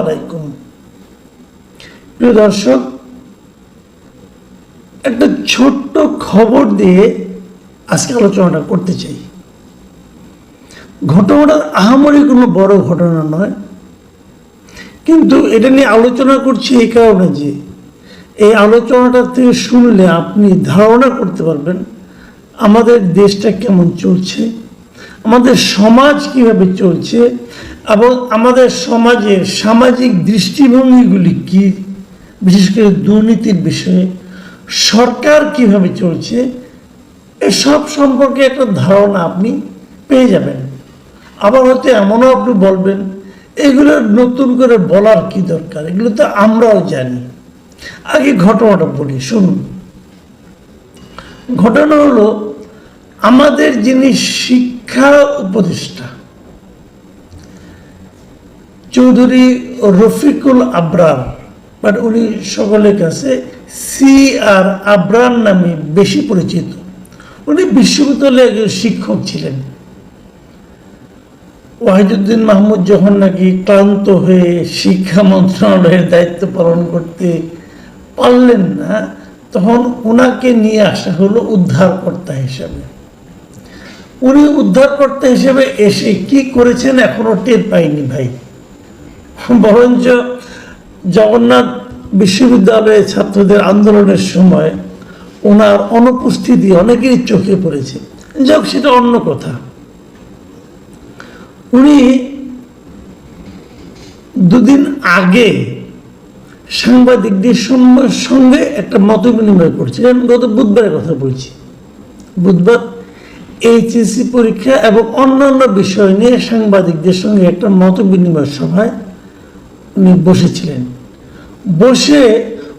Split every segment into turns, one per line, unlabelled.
আলাইকুম। প্রিয় দর্শক, একটা ছোট্ট খবর দিয়ে আজকে আলোচনাটা করতে চাই। ঘটনাটা আহামরি কোনো বড় ঘটনা নয়, কিন্তু এটা নিয়ে আলোচনা করছি এই কারণে যে এই আলোচনাটা থেকে শুনলে আপনি ধারণা করতে পারবেন আমাদের দেশটা কেমন চলছে, আমাদের সমাজ কীভাবে চলছে এবং আমাদের সমাজের সামাজিক দৃষ্টিভঙ্গিগুলি কি? বিশেষ করে দুর্নীতির বিষয়ে সরকার কীভাবে চলছে? এসব সম্পর্কে একটা ধারণা আপনি পেয়ে যাবেন। আবার হয়তো এমনও আপনি বলবেন, এগুলো নতুন করে বলার কি দরকার? এগুলো তো আমরাও জানি। আগে ঘটনাটা বলি, শুনুন। ঘটনা হলো, আমাদের যিনি শিক্ষা উপদেষ্টা চৌধুরী রফিকুল আবরার, বাট উনি সকলের কাছে সি আর আবরার নামে বেশি পরিচিত। উনি বিশ্ববিদ্যালয়ে একজন শিক্ষক ছিলেন। ওয়াহিদুদ্দিন মাহমুদ যখন নাকি ক্লান্ত হয়ে শিক্ষা মন্ত্রণালয়ের দায়িত্ব পালন করতে পারলেন না, তখন ওনাকে নিয়ে আসা হলো উদ্ধারকর্তা হিসাবে। উনি উদ্ধারকর্তা হিসেবে এসে কি করেছেন এখনও টের পাইনি ভাই। বরঞ্চ জগন্নাথ বিশ্ববিদ্যালয়ে ছাত্রদের আন্দোলনের সময় ওনার অনুপস্থিতি অনেকেরই চোখে পড়েছে। যাক সেটা অন্য কথা। উনি দুদিন আগে সাংবাদিকদের সঙ্গে একটা মত বিনিময় করছিলেন গত বুধবারের কথা বলছি। বুধবার এইচএসসি পরীক্ষা এবং অন্যান্য বিষয় নিয়ে সাংবাদিকদের সঙ্গে একটা মত বিনিময় সভায় উনি বসেছিলেন। বসে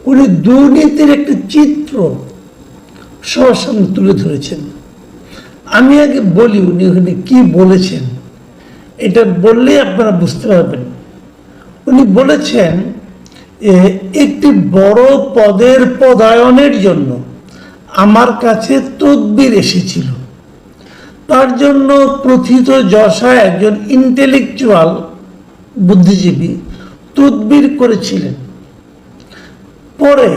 উনি দুর্নীতির একটি চিত্র সবার তুলে ধরেছেন। আমি আগে বলি উনি ওখানে কি বলেছেন, এটা বললেই আপনারা বুঝতে পারবেন। উনি বলেছেন একটি বড় পদের পদায়নের জন্য আমার কাছে তদবির এসেছিল। তার জন্য প্রথিত যশা একজন ইন্টেলেকচুয়াল বুদ্ধিজীবী তদবির করেছিলেন। পরে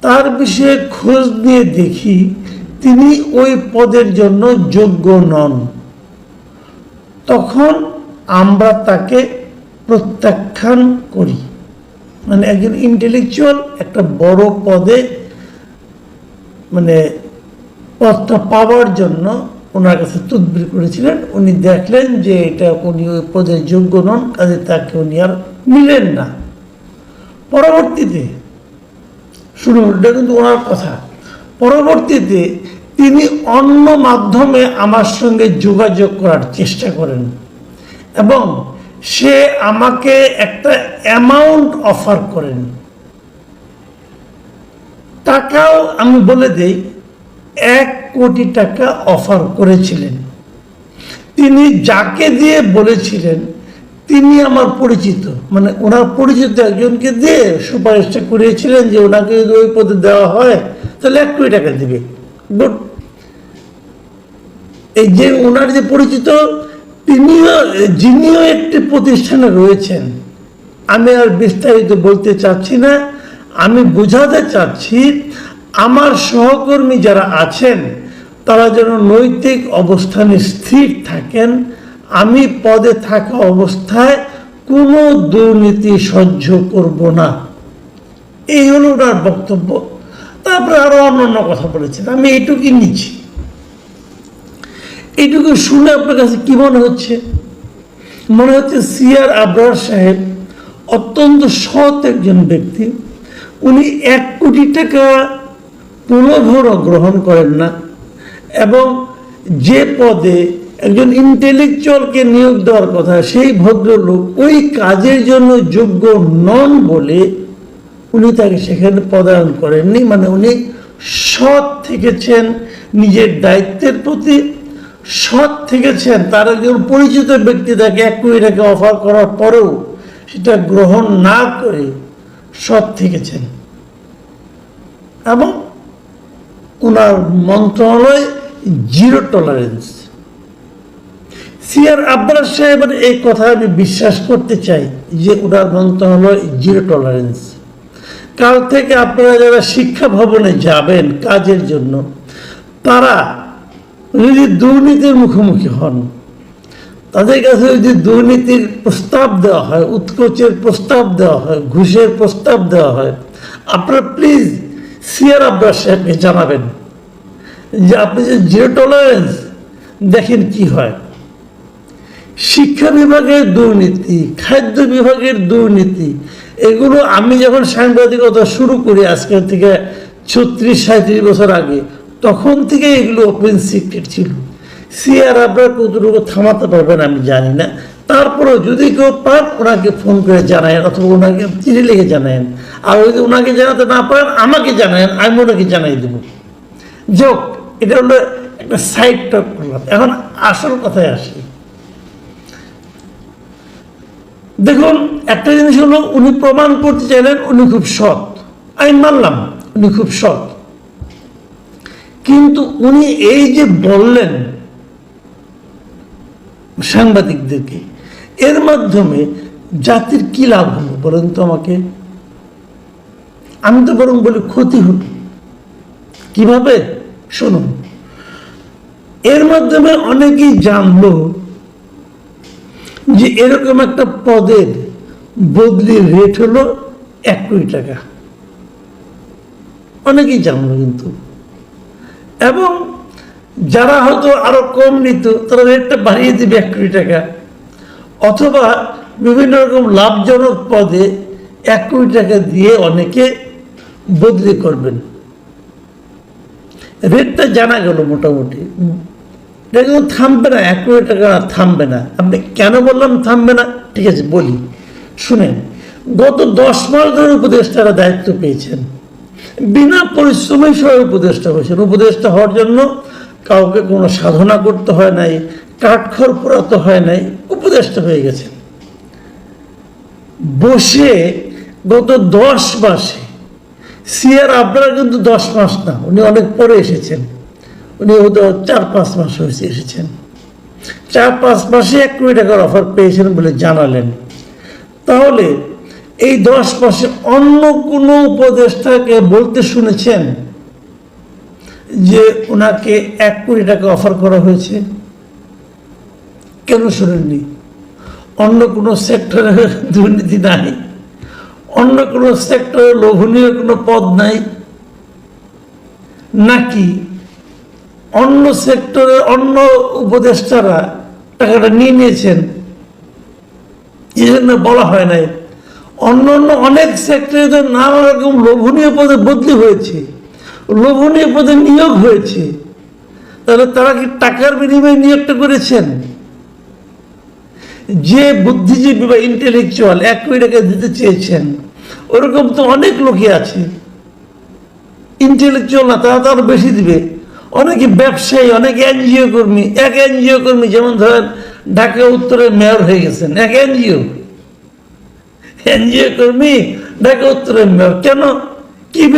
তার বিষয়ে খোঁজ নিয়ে দেখি তিনি ওই পদের জন্য যোগ্য নন। তখন আমরা তাকে প্রত্যাখ্যান করি। মানে একজন ইন্টেলেকচুয়াল একটা বড় পদে মানে পদটা পাওয়ার জন্য ওনার কাছে তদবির করেছিলেন। উনি দেখলেন যে এটা উনি ওই পদের যোগ্য নন, কাজে তাকে উনি আর নিলেন না। পরবর্তীতে শুনুন, এটা কিন্তু ওনার কথা। পরবর্তীতে তিনি অন্য মাধ্যমে আমার সঙ্গে যোগাযোগ করার চেষ্টা করেন এবং সে আমাকে একটা অ্যামাউন্ট অফার করেন। টাকাও আমি বলে দেই, এক কোটি টাকা অফার করেছিলেন। তিনি যাকে দিয়ে বলেছিলেন তিনি আমার পরিচিত। মানে ওনার পরিচিত একজনকে দিয়ে সুপারিশটা করিয়েছিলেন যে ওনাকে যদি ওই পদে দেওয়া হয়, তাহলে এক কোটি টাকা দিবে। এই যে ওনার যে পরিচিত, তিনিও, যিনিও একটি প্রতিষ্ঠানে রয়েছেন। আমি আর বিস্তারিত বলতে চাচ্ছি না। আমি বোঝাতে চাচ্ছি, আমার সহকর্মী যারা আছেন, তারা যেন নৈতিক অবস্থানে স্থির থাকেন আমি পদে থাকা অবস্থায় কোনো দুর্নীতি সহ্য করব না। এই হলো ওনার বক্তব্য। তারপরে আরও অন্যান্য কথা বলেছেন। আমি এইটুকুই নিচ্ছি। এইটুকু শুনে আপনার কাছে কি মনে হচ্ছে? মনে হচ্ছে সিআর আবরার সাহেব অত্যন্ত সৎ একজন ব্যক্তি। উনি এক কোটি টাকা পুনর্ভর গ্রহণ করেন না। এবং যে পদে একজন ইন্টেলেকচুয়ালকে নিয়োগ দেওয়ার কথা, সেই ভদ্রলোক ওই কাজের জন্য যোগ্য নন বলে উনি তাকে সেখানে পদায়ন করেননি। মানে উনি সৎ থেকেছেন, নিজের দায়িত্বের প্রতি সৎ থেকেছেন। তার একজন পরিচিত ব্যক্তি তাকে এক কোটি টাকা অফার করার পরেও সেটা গ্রহণ না করে সৎ থেকেছেন। এবং ওনার মন্ত্রণালয় জিরো টলারেন্স সিআর আব্বাস সাহেবের এই কথা আমি বিশ্বাস করতে চাই যে ওনার মন্ত্র হলো জিরো টলারেন্স। কাল থেকে আপনারা যারা শিক্ষা ভবনে যাবেন কাজের জন্য, তারা যদি দুর্নীতির মুখোমুখি হন, তাদের কাছে যদি দুর্নীতির প্রস্তাব দেওয়া হয়, উৎকোচের প্রস্তাব দেওয়া হয়, ঘুষের প্রস্তাব দেওয়া হয়, আপনারা প্লিজ সিআর আব্বাস সাহেবকে জানাবেন যে আপনি যে জিরো টলারেন্স, দেখেন কি হয়। শিক্ষা বিভাগের দুর্নীতি, খাদ্য বিভাগের দুর্নীতি, এগুলো আমি যখন সাংবাদিকতা শুরু করি আজকের থেকে ছত্রিশ সাঁত্রিশ বছর আগে, তখন থেকে এগুলো ওপেন সিক্রেট ছিল। সিআর আপনার কতটুকু থামাতে পারবেন আমি জানি না। তারপরেও যদি কেউ পান, ওনাকে ফোন করে জানায়েন অথবা ওনাকে চিঠি লিখে জানায়েন। আর যদি ওনাকে জানাতে না পারেন, আমাকে জানায়েন, আমি ওনাকে জানাই দেবো। যোগ এটা হলো একটা সাইড টক করলাম। এখন আসল কথায় আসি। দেখুন, একটা জিনিস হলো, উনি প্রমাণ করতে চাইলেন, উনি খুব সৎ। আমি মানলাম, উনি খুব সৎ। কিন্তু উনি এই যে বললেন সাংবাদিকদেরকে, এর মাধ্যমে জাতির কি লাভ হলো, বলেন তো আমাকে। আমি তো বরং বলি, ক্ষতি হলো। কীভাবে? শুনুন। এর মাধ্যমে অনেকেই জানলো যে এরকম একটা পদের বদলির রেট হলো এক কোটি টাকা। অনেকেই জানলো কিন্তু। এবং যারা হয়তো আরও কম নিত, তারা রেটটা বাড়িয়ে দিবে এক কোটি টাকা। অথবা বিভিন্ন রকম লাভজনক পদে এক কোটি টাকা দিয়ে অনেকে বদলি করবেন। রেটটা জানা গেল মোটামুটি। কিন্তু থামবে না, এক কোটি টাকা থামবে না। আপনি কেন বললাম থামবে না? ঠিক আছে, বলি। শুনেন, গত দশ মাস ধরে উপদেষ্টারা দায়িত্ব পেয়েছেন। বিনা পরিশ্রমে সবাই উপদেষ্টা হয়েছেন। উপদেষ্টা হওয়ার জন্য কাউকে কোনো সাধনা করতে হয় নাই, কাঠখড় পোড়াতে হয় নাই, উপদেষ্টা হয়ে গেছেন। বসে গত দশ মাসে সিআর আপনারা কিন্তু দশ মাস না, উনি অনেক পরে এসেছেন। উনি হয়তো চার পাঁচ মাস হয়েছে এসেছেন। চার পাঁচ মাসে এক কোটি টাকার অফার পেয়েছেন বলে জানালেন। তাহলে এই দশ মাসে অন্য কোনো উপদেষ্টাকে বলতে শুনেছেন যে ওনাকে এক কোটি টাকা অফার করা হয়েছে? কেন শুনেননি? অন্য কোনো সেক্টরে দুর্নীতি নাই। অন্য কোনো সেক্টরে লোভনীয় কোনো পদ নাই। নাকি অন্য সেক্টরে অন্য উপদেষ্টারা টাকাটা নিয়ে নিয়েছেন। এই জন্য বলা হয় নাই। অন্য অন্য অনেক সেক্টরে তো নানা রকম লোভনীয় পদে বদলি হয়েছে। লোভনীয় পদে নিয়োগ হয়েছে। তাহলে তারা কি টাকার বিনিময়ে নিয়োগটা করেছেন? যে বুদ্ধিজীবী বা ইন্টেলেকচুয়াল এক কোটি টাকা দিতে চেয়েছেন, ওরকম তো অনেক লোকই আছে। ইন্টেলেকচুয়াল না, তারা তো আরও বেশি দিবে। অনেকে ব্যবসায়ী, অনেক এনজিও কর্মী, এক এনজিও কর্মী, যেমন ধরেন ঢাকা উত্তরের মেয়র হয়ে গেছেন, এক এনজিও এনজিও কর্মী, ঢাকা উত্তরের মেয়র। কেন? কি